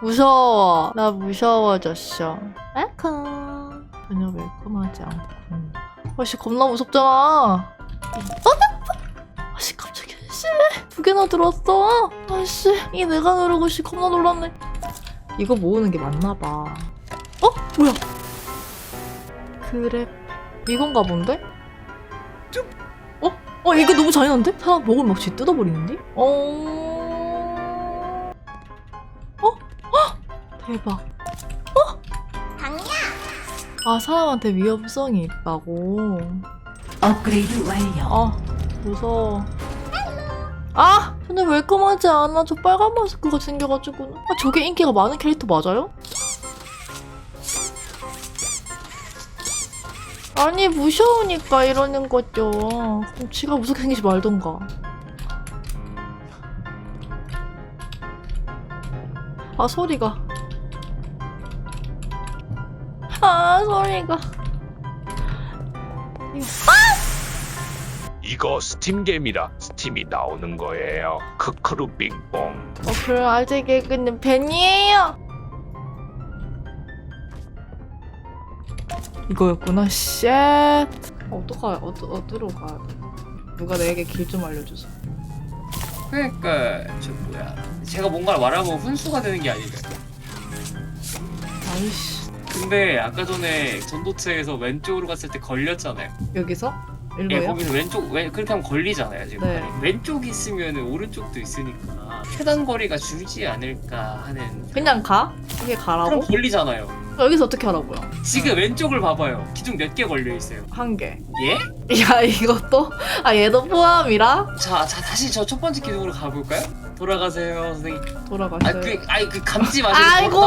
무서워. 나 무서워졌어. 웰컴. 전혀 웰컴하지 않군. 아씨 겁나 무섭잖아. 어? 아씨 갑자기 씨. 두 개나 들었어. 아씨 이 내가 누르고 씨 겁나 놀랐네. 이거 모으는 게 맞나 봐. 어? 뭐야? 그래. 이건가 본데? 어? 어 이거 너무 잔인한데? 사람 목을 막 쥐 뜯어버리는데? 어... 대박. 어? 아 사람한테 위험성이 있다고. 업그레이드 완료. 아 무서워. 아 근데 웰컴하지 않아. 저 빨간 마스크가 생겨가지고. 아 저게 인기가 많은 캐릭터 맞아요? 아니 무서우니까 이러는 거죠. 그럼 지가 무섭게 생기지 말던가. 아 소리가. 아 소리가. 이거 스팀 게임이라 스팀이 나오는 거예요. 크크루 빙뽕. 어 그럼 아재 개그는 벤이에요. 이거였구나. 쉣. 어떡하 어디 어디로 가야 돼? 누가 내게 길 좀 알려주세요. 그러니까 저 뭐야 제가 뭔가를 말하면 훈수가 되는 게 아닌가요? 아이씨 근데 아까 전에 전도체에서 왼쪽으로 갔을 때 걸렸잖아요. 여기서 예, 일로요? 거기서 왼쪽 왼 그렇게 하면 걸리잖아요 지금. 네. 왼쪽 있으면 오른쪽도 있으니까 최단 거리가 줄지 않을까 하는. 그냥 가? 이게 가라고? 그럼 걸리잖아요. 여기서 어떻게 하라고요? 지금 왼쪽을 봐봐요. 기둥 몇 개 걸려 있어요. 한 개. 예? 야 이것도 아 얘도 포함이라 자, 자 다시 저 첫 번째 기둥으로 가볼까요? 돌아가세요, 선생님. 돌아가셔요. 아, 그, 아이 그 감지 마시고. 아이고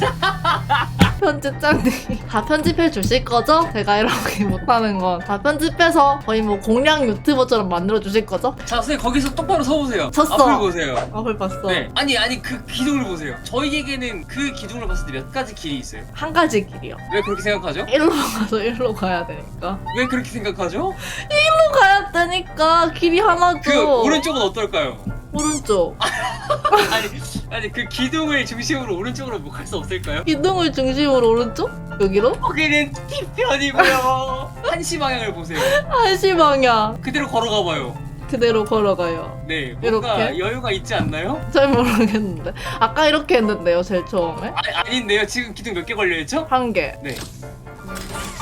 돌아가- 편집장님 다 편집해 주실 거죠? 제가 이렇게 못하는 건 다 편집해서 거의 뭐 공략 유튜버처럼 만들어 주실 거죠? 자, 선생님 거기서 똑바로 서 보세요. 섰어. 앞을 보세요. 앞을 봤어. 네. 아니 아니 그 기둥을 보세요. 저희에게는 그 기둥을 봤을 때 몇 가지 길이 있어요. 한 가지 길이요. 왜 그렇게 생각하죠? 일로 가서 일로 가야 되니까. 왜 그렇게 생각하죠? 일로 가야 되니까 길이 하나죠. 그 오른쪽은 어떨까요? 오른쪽. 아니 아니 그 기둥을 중심으로 오른쪽으로 뭐갈수 없을까요? 기둥을 중심으로 오른쪽? 여기로? 거기는 뒤편이고요. 한시 방향을 보세요. 한시 방향. 그대로 걸어가 봐요. 그대로 걸어가요. 네. 뭔가 이렇게? 여유가 있지 않나요? 잘 모르겠는데. 아까 이렇게 했는데요, 제일 처음에? 아니 아닌데요. 지금 기둥 몇 개 걸려 있죠? 한 개. 네.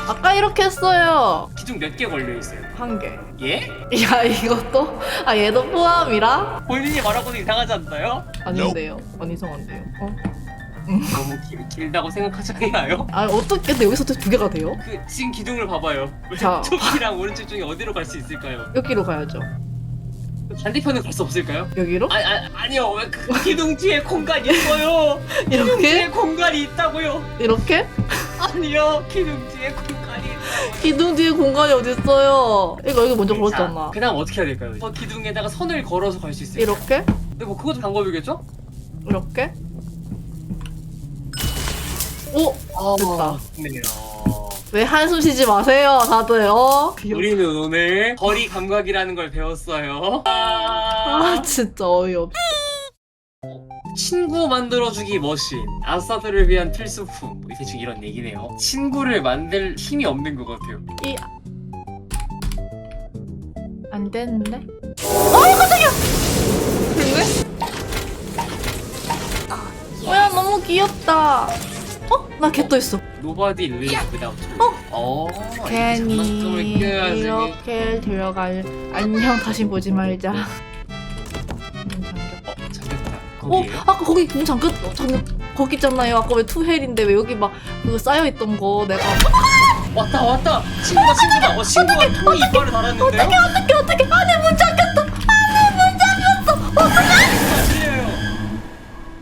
아까 이렇게 했어요. 기둥 몇 개 걸려 있어요. 한 개. 예? 야, 이것도? 아, 얘도 포함이라? 본인이 말하고는 이상하지 않나요? 아닌데요. 안 이상한데요. 어? 너무 길, 길다고 생각하지 않나요? 아, 어떻게 근데 여기서 두 개가 돼요? 그 지금 기둥을 봐봐요. 자. 왼쪽이랑 오른쪽 중에 어디로 갈 수 있을까요? 여기로 가야죠. 반대편은 갈 수 없을까요? 여기로? 아, 아 아니요. 왜그 기둥 뒤에 공간이 있어요. 기둥 뒤에 이렇게? 공간이 있다고요. 이렇게? 아니요. 기둥 뒤에 공간이 있다고요. 기둥 뒤에 공간이 어딨어요? 이거 여기 먼저 자, 걸었잖아. 그다음 어떻게 해야 될까요? 저 기둥에다가 선을 걸어서 갈 수 있어요. 이렇게? 근데 뭐 그것도 방법이겠죠? 이렇게? 오! 됐다. 네요. 왜 한숨 쉬지 마세요, 다들, 어? 우리는 오늘 거리 감각이라는 걸 배웠어요. 아, 아, 진짜 어이없. 친구 만들어주기 머신 아싸들을 위한 필수품 뭐 대충 이런 얘기네요 친구를 만들 힘이 없는 것 같아요 이. 안 되는데? 어, 귀엽다. 어? 나 개 또 있어. Nobody lives without you 어? 어 괜히 이렇게 들어갈. 안녕, 다시 보지 말자. 문 잠겨. 어 잠겼다 어, 거기에요? 아까 거기 문 잠겼, 잠겼, 거기 있잖아요. 아까 왜 투헬인데 왜 여기 막 그거 쌓여 있던 거 내가. 왔다 왔다 친구가 친구다 어 친구가 통이 이빨을 달았는데요? 어떻게,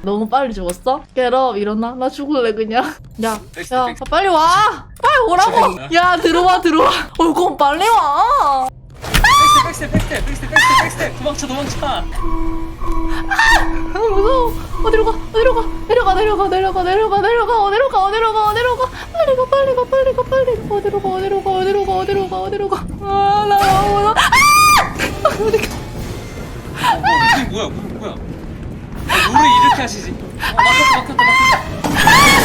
너무 빨리 죽었어? 깨럽 일어나? 나 죽을래 그냥 야, 넥스트, 야. 빨리 와! 빨리 오라고! 야 들어와 들어와 어 그럼 빨리 와! 백스텝 백스텝 백스텝 백스텝 백스텝 도망쳐 도망쳐 아, 무서워 어디로 가 어디로 가 내려가 내려가 내려가 내려가 내려가 어디로 가 어디로 가 어디로 가 빨리 가 빨리 가 빨리 가 빨리 가 어디로 가 어디로 가 어디로 가 어디로 가 어디로 가아나 너무 무서워 아! 어디 가 어, 어, 뭐야 아, 물을 이렇게 하시지? 어, 막혔다 막혔다 막혔다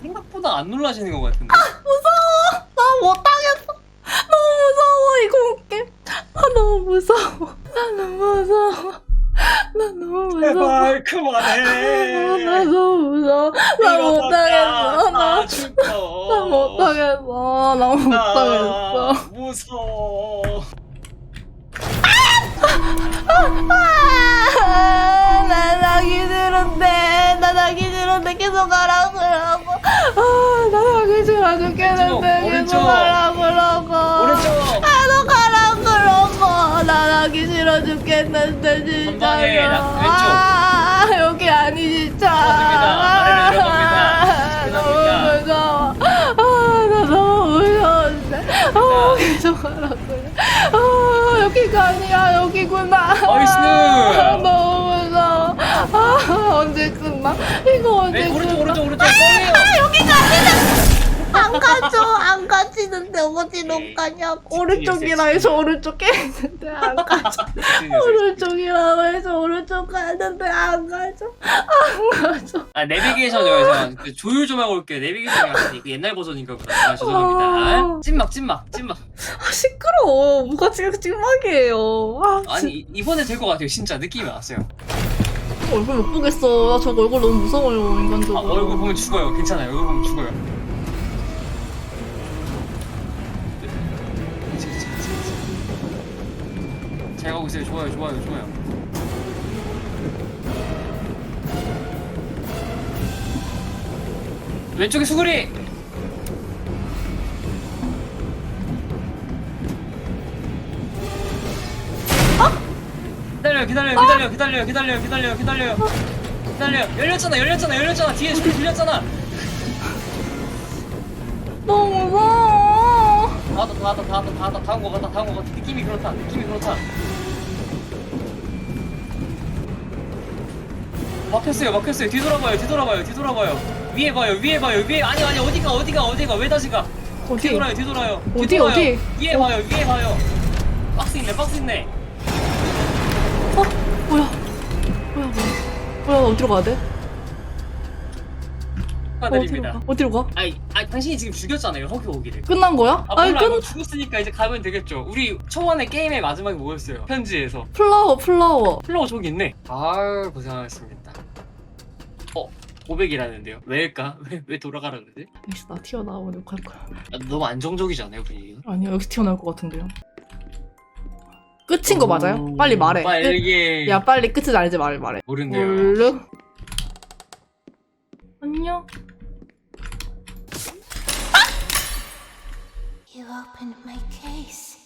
생각보다 안 놀라시는 것 같은데 무서워. 나 못하겠어. 너무 무서워 이거 웃게. 아 너무 무서워. 나 너무 무서워. 나 너무 무서워. 나 그만해 너무 무서워. 나 못하겠어. 나, 죽어 나. 나 못하겠어. 무서워 아, 나 나기 싫은데. 나 나기 싫은데 계속 가라 그러고. 아, 나 나기 싫어 죽겠는데 오른쪽, 계속. 가라 그러고. 오른쪽 나도 가라 그러고 나 나기 싫어 죽겠는데 진짜 전방에 나- 왼쪽. 아 여기 아니 진짜 떨어집니다. 아래로 내려갑니다. 너무 무서워 아나 너무 무서운데 아 계속 가라 그래 아 여기가 아니야 여기구나 나이스. 아, 너무 무서워 아 언제 끝나 이거 언제 네, 오른쪽 끝나 오른쪽 오른쪽. 뻥이에요 여기가 아니야 안 가죠. 안 가지는데 어디로 오케이. 가냐고 오른쪽이라 해서 오른쪽 깨는데 안 가죠. 오른쪽이라고 해서 오른쪽 가는데 안 가죠. 안 가죠. 아 내비게이션 여기서 그 조율 좀 하고 올게요. 내비게이션이 아니 그 옛날 버전인가 보다 아, 죄송합니다. 아. 찐막 찐막 찐막. 아 시끄러워. 뭐가 지금 찐막이에요. 아 아니 이- 이번에 될 것 같아요. 진짜 느낌이 왔어요. 진- 얼굴 못 보겠어. 나 저거 얼굴 너무 무서워요 아, 인간적으로. 얼굴 보면 죽어요. 괜찮아요. 얼굴 보면 죽어요. 가고 있어요. 좋아요 좋아요 좋아요. 왼쪽에 수구리 기다려요 기다려요 기다려요 기다려요 기다려요 기다려요 기다려요. 기다려요. 열렸잖아 열렸잖아 열렸잖아. 뒤에 소리 들렸잖아. 너무 무서워. 다 왔다 다 왔다 다 왔다 다 왔다 다온 거 같다 다온 거 같다. 느낌이 그렇다 느낌이 그렇다. 막혔어요 막혔어요. 뒤돌아봐요 뒤돌아봐요 뒤돌아봐요. 위에 봐요 위에 봐요 위에. 아니 아니 어디가 어디가 어디가? 왜 다시 가? 어디? 뒤돌아요 뒤돌아요. 어디, 뒤돌아요. 어디? 위에 봐요 위에 봐요. 박스 있네 박스 있네 어? 뭐야? 뭐야 뭐야? 뭐야 나 어디로 가야 돼? 어디로 축하드립니다. 가? 어디로 가? 아니 아니 당신이 지금 죽였잖아요 허기 오기를. 끝난 거야? 아 아니 몰라 끝 이거 죽었으니까 이제 가면 되겠죠. 우리 초반에 게임의 마지막에 뭐였어요? 편지에서. 플라워 플라워. 플로우 저기 있네. 아유 고생하셨습니다. 어 500이라는데요. 왜일까? 왜, 왜 돌아가라 그러지? 역시 나 튀어나오려고 할 거야. 아, 너무 안정적이지 않아요 분위기가? 아니야 여기서 튀어나올 것 같은데요 끝인 거 맞아요? 음. 빨리 말해. 빨리. 야 빨리 끝은 아니지 말해 말해. 모른대요. 몰르. 안녕. You opened my case.